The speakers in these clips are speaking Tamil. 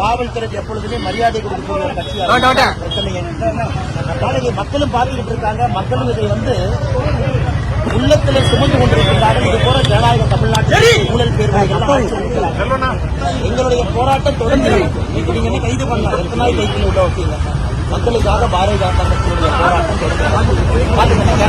காவல்துறைக்கு எப்பொழுதுமே மரியாதை கொடுக்கக்கூடிய ஒரு வேண்டாம். பிரச்சனை மக்களும் பார்த்துக்கிட்டு இருக்காங்க மக்களும் இதை வந்து உள்ளத்துல சுமந்து கொண்டிருக்கிறார்கள் இது போல ஜனநாயக தமிழ்நாட்டில் ஊழல் பேர் எங்களுடைய போராட்டம் தொடர்ந்து நீங்க என்ன கைது பண்ணலாம்? எத்தனை நாள் கைது உள்ள வச்சீங்க மக்களுக்காக பாரதிய ஜனதா கட்சியுடைய போராட்டம் தொடர்ந்து பாத்துக்கங்க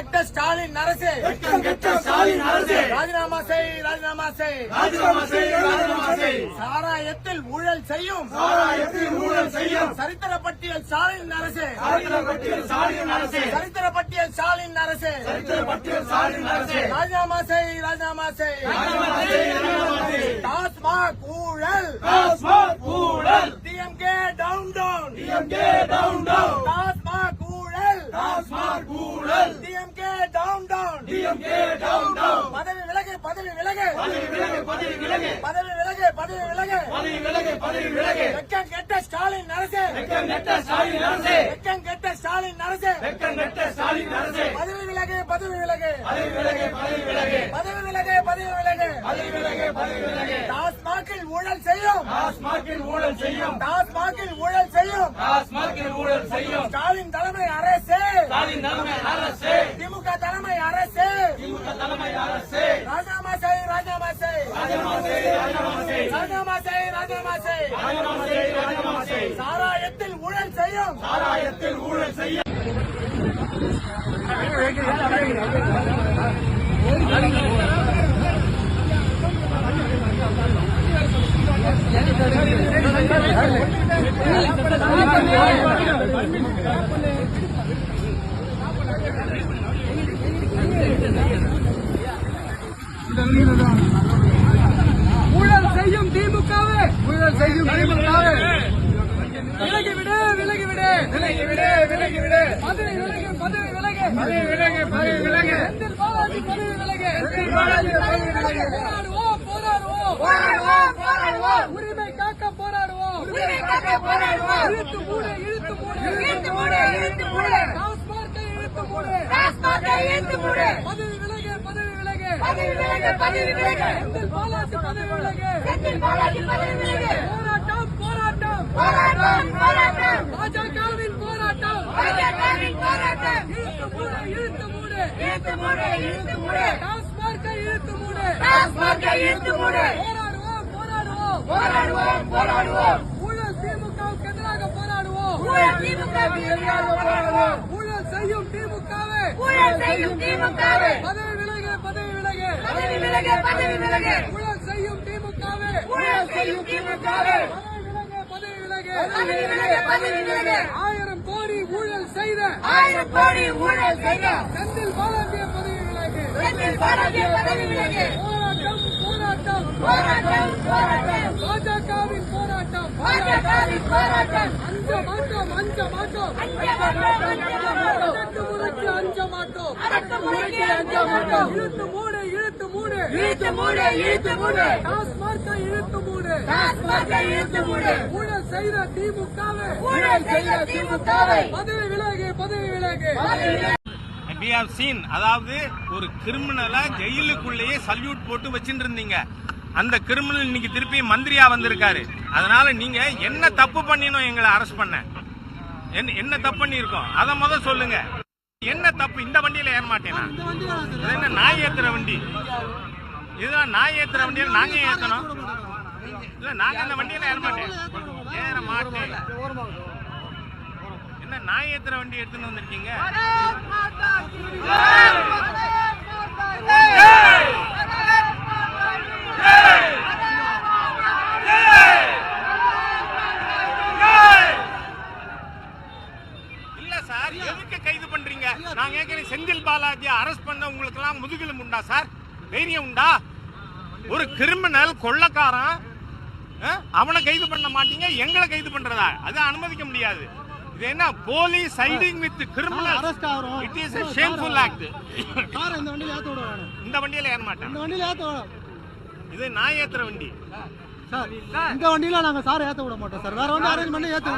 கெட்ட ஸ்டாலின் அரசு. வெக்கம் கெட்ட ஸ்டாலின் அரசு. ராஜினாமா செய் ராஜினாமா செய். ராஜினாமா செய் ராஜினாமா செய். சாராயத்தில் ஊழல் செய்யும். சாராயத்தில் ஊழல் செய்யும். சரித்திர பட்டியல் ஸ்டாலின் அரசு. சரித்திர பட்டியல் ஸ்டாலின் அரசு. சரித்திர பட்டியல் ஸ்டாலின் அரசு. சரித்திர பட்டியல் ஸ்டாலின் அரசு. ராஜினாமா செய் ராஜினாமா செய். ராஜினாமா செய் ராஜினாமா செய். டாஸ்மாக் ஊழல். டாஸ்மாக் ஊழல். DMK down down. DMK down down TASMAC ஊழல் டாஸ்மாக் ஊழல் DMK down down DMK down down பதவி விலகு பதவி விலகு பதவி விலகு பதவி விலகு. பதவி விலகு பதவி விலகு. பதவி விலகு பதவி விலகு. வெக்கம் கெட்ட ஸ்டாலின் அரசு. வெக்கம் கெட்ட ஸ்டாலின் அரசு. வெக்கம் கெட்ட ஸ்டாலின் அரசு. வெக்கம் கெட்ட ஸ்டாலின் அரசு. பதவி விலகு பதவி விலகு. பதவி விலகு பதவி விலகு. பதவி விலகு பதவி விலகு. பதவி விலகு பதவி விலகு. டாஸ்மாகில் ஊழல் செய்யும். டாஸ்மாகில் ஊழல் செய்யும். டாஸ்மாகில் ஊழல் செய்யும். டாஸ்மாகில் ஊழல் செய்யும். ஸ்டாலின் தலைமை அரசு. ஸ்டாலின் தலைமை அரசு. திமுக தலைமை அரசு. திமுக தலைமை அரசு ராஜினாமா செய் ராஜினாமா செய் ராஜினாமா செய் ராஜினாமா செய் ராஜினாமா செய் ராஜினாமா செய் ராஜினாமா செய் ராஜினாமா செய் சாராயத்தில் ஊழல் செய்யும். சாராயத்தில் ஊழல் செய்யும். ஊழல் செய்யும் திமுகவே ஊழல் செய்யும் திமுகவே விலகி விடு விலகி விடு விலகி விடு விலகி விடு பதவி விலகு பதவி விலகு பதவி விலகு பதவி விலகு பாலாஜி பதவி விலகு பாலாஜி பதவி விலகு போராடுவோம் போராடுவோம் போராடுவோம் போராடுவோம் உரிமை காக்க போராடுவோம் உரிமை காக்க போராடுவோம் இழுத்து மூடு இழுத்து மூடு இழுத்து மூடு இழுத்து மூடு டாஸ்மார்க்கை இழுத்து மூடு டாஸ்மார்க்கை இழுத்து மூடு பதவி விலகு பதவி விலகு பதவி விலகு பதவி விலகு செந்தில் பாலாஜி பதவி விலகு செந்தில் பாலாஜி பதவி விலகு. போராட்டம் போராட்டம். பாஜகவின் போராட்டம். பாஜகவின் போராட்டம். இழுத்து மூடு இழுத்து மூடு. இழுத்து மூடு இழுத்து மூடு. டாஸ்மார்க்கை இழுத்து மூடு. டாஸ்மார்க்கை இழுத்து மூடு. போராடுவோம் போராடுவோம். போராடுவோம் போராடுவோம். ஊழல் திமுகவுக்கு எதிராக போராடுவோம். ஊழல் திமுகவுக்கு எதிராக போராடுவோம். ஊழல் செய்யும் திமுகவே. ஊழல் செய்யும் திமுகவே. பதவி விலகு பதவி விலகு. பதவி விலகு பதவி விலகு. ஊழல் செய்யும் திமுகவே. ஊழல் செய்யும் திமுகவே பதவி விலகு பதவி விலகு பதவி விலகு பதவி விலகு ஆயிரம் கோடி ஊழல் செய்த ஆயிரம் கோடி ஊழல் செய்த செந்தில் பாலாஜிய பதவி விலகு செந்தில் பாலாஜிய பதவி விலகு போராட்டம் போராட்டம். போராட்டம் போராட்டம். பாஜகவின் போராட்டம். பாஜகவின் போராட்டம். அஞ்ச மாட்டோம் அஞ்ச மாட்டோம். அடக்குமுறைக்கு அஞ்ச மாட்டோம். அடக்குமுறைக்கு அஞ்ச மாட்டோம். இழுத்து மூடு. மூடு இழுத்து மூடு இழுத்து மூடு டாஸ்மார்க்கை இழுத்து மூடு டாஸ்மார்க்கை இழுத்து மூடு ஊழல் செய்த திமுகவை. ஊழல் செய்த திமுகவை. பதவி விலகு பதவி விலகு. we have seen அதாவது ஒரு கிரிமினலை ஜெயிலுக்குள்ளேயே சல்யூட் போட்டு வச்சுட்டு இருந்தீங்க அந்த கிரிமினல் இன்னைக்கு திருப்பி மந்திரியா வந்திருக்காரு. அதனால நீங்க என்ன தப்பு பண்ணினோம் எங்களை அரெஸ்ட் பண்ண. என்ன என்ன தப்பு பண்ணியிருக்கோம்? அதை முத சொல்லுங்க. என்ன தப்பு? இந்த வண்டியில ஏற மாட்டேனா? என்ன நாய் ஏத்துற வண்டி? இதுதான் நாய் ஏத்துற வண்டியில நாங்க ஏத்தணும். இல்ல நாங்க அந்த வண்டியில ஏற மாட்டேன். ஏற மாட்டேன். என்ன நாய் ஏத்துற வண்டி எடுத்துன்னு வந்திருக்கீங்க இல்ல சார் எதுக்கு கைது பண்றீங்க நான் கேட்கிறேன் செந்தில் பாலாஜி அரெஸ்ட் பண்ண உங்களுக்கு எல்லாம் முதுகெலும் உண்டா சார்? தைரியம் உண்டா? ஒரு கிரிமினல் கொள்ளக்காரன் அவனை கைது பண்ண மாட்டீங்க எங்களை கைது பண்றதா? அது அனுமதிக்க முடியாது. இது என்ன police siding with criminal arrest ஆகுறோம். It is a shameful act. காரை இந்த வண்டியில ஏத்த விட வேணும். இந்த வண்டியில ஏற மாட்டேன். இந்த வண்டியில ஏத்த விட இது நான் ஏத்துற வண்டி. சார் இந்த வண்டியில நாங்க சார் ஏத்த விட மாட்டோம் சார். வேற வண்டி அரேஞ்ச் பண்ணி ஏத்த